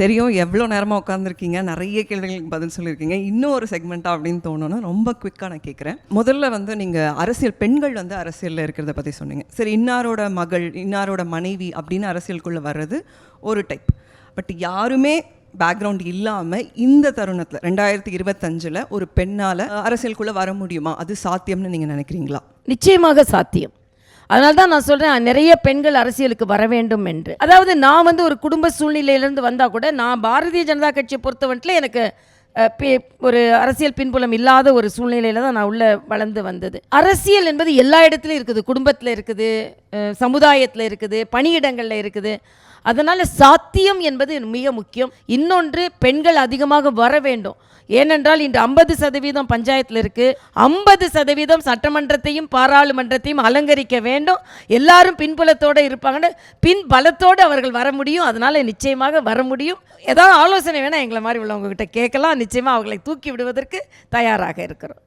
தெரியும் எவ்வளோ நேரமாக உட்காந்துருக்கீங்க நிறைய கேள்விகளுக்கு பதில் சொல்லியிருக்கீங்க. இன்னும் ஒரு செக்மெண்ட்டாக அப்படின்னு தோணுன்னா ரொம்ப குவிக்காக நான் கேட்குறேன். முதல்ல வந்து நீங்கள் அரசியல் பெண்கள் வந்து அரசியலில் இருக்கிறத பற்றி சொன்னீங்க. சரி இன்னாரோட மகள் இன்னாரோட மனைவி அப்படின்னு அரசியலுக்குள்ளே வர்றது ஒரு டைப் பட் யாருமே பேக்ரவுண்ட் இல்லாமல் இந்த தருணத்தில் ரெண்டாயிரத்தி இருபத்தஞ்சில் ஒரு பெண்ணால் அரசியலுக்குள்ளே வர முடியுமா? அது சாத்தியம்னு நீங்கள் நினைக்கிறீங்களா? நிச்சயமாக சாத்தியம். அதனால தான் நான் சொல்கிறேன் நிறைய பெண்கள் அரசியலுக்கு வர வேண்டும் என்று. அதாவது நான் வந்து ஒரு குடும்ப சூழ்நிலையிலேருந்து வந்தால் கூட நான் பாரதிய ஜனதா கட்சியை பொறுத்தவரையில் எனக்கு ஒரு அரசியல் பின்புலம் இல்லாத ஒரு சூழ்நிலையில் தான் நான் உள்ளே வளர்ந்து வந்தது. அரசியல் என்பது எல்லா இடத்துலையும் இருக்குது குடும்பத்தில் இருக்குது சமுதாயத்தில் இருக்குது பணியிடங்களில் இருக்குது. அதனால் சாத்தியம் என்பது மிக முக்கியம். இன்னொன்று பெண்கள் அதிகமாக வர வேண்டும். ஏனென்றால் இன்று ஐம்பது சதவீதம் பஞ்சாயத்தில் இருக்குது ஐம்பது சதவீதம் சட்டமன்றத்தையும் பாராளுமன்றத்தையும் அலங்கரிக்க வேண்டும். எல்லாரும் பின்புலத்தோடு இருப்பாங்கன்னு பின் பலத்தோடு அவர்கள் வர முடியும். அதனால் நிச்சயமாக வர முடியும். ஏதாவது ஆலோசனை வேணால் எங்களை மாதிரி உள்ளவங்ககிட்ட கேட்கலாம். நிச்சயமாக அவர்களை தூக்கி விடுவதற்கு தயாராக இருக்கிறோம்.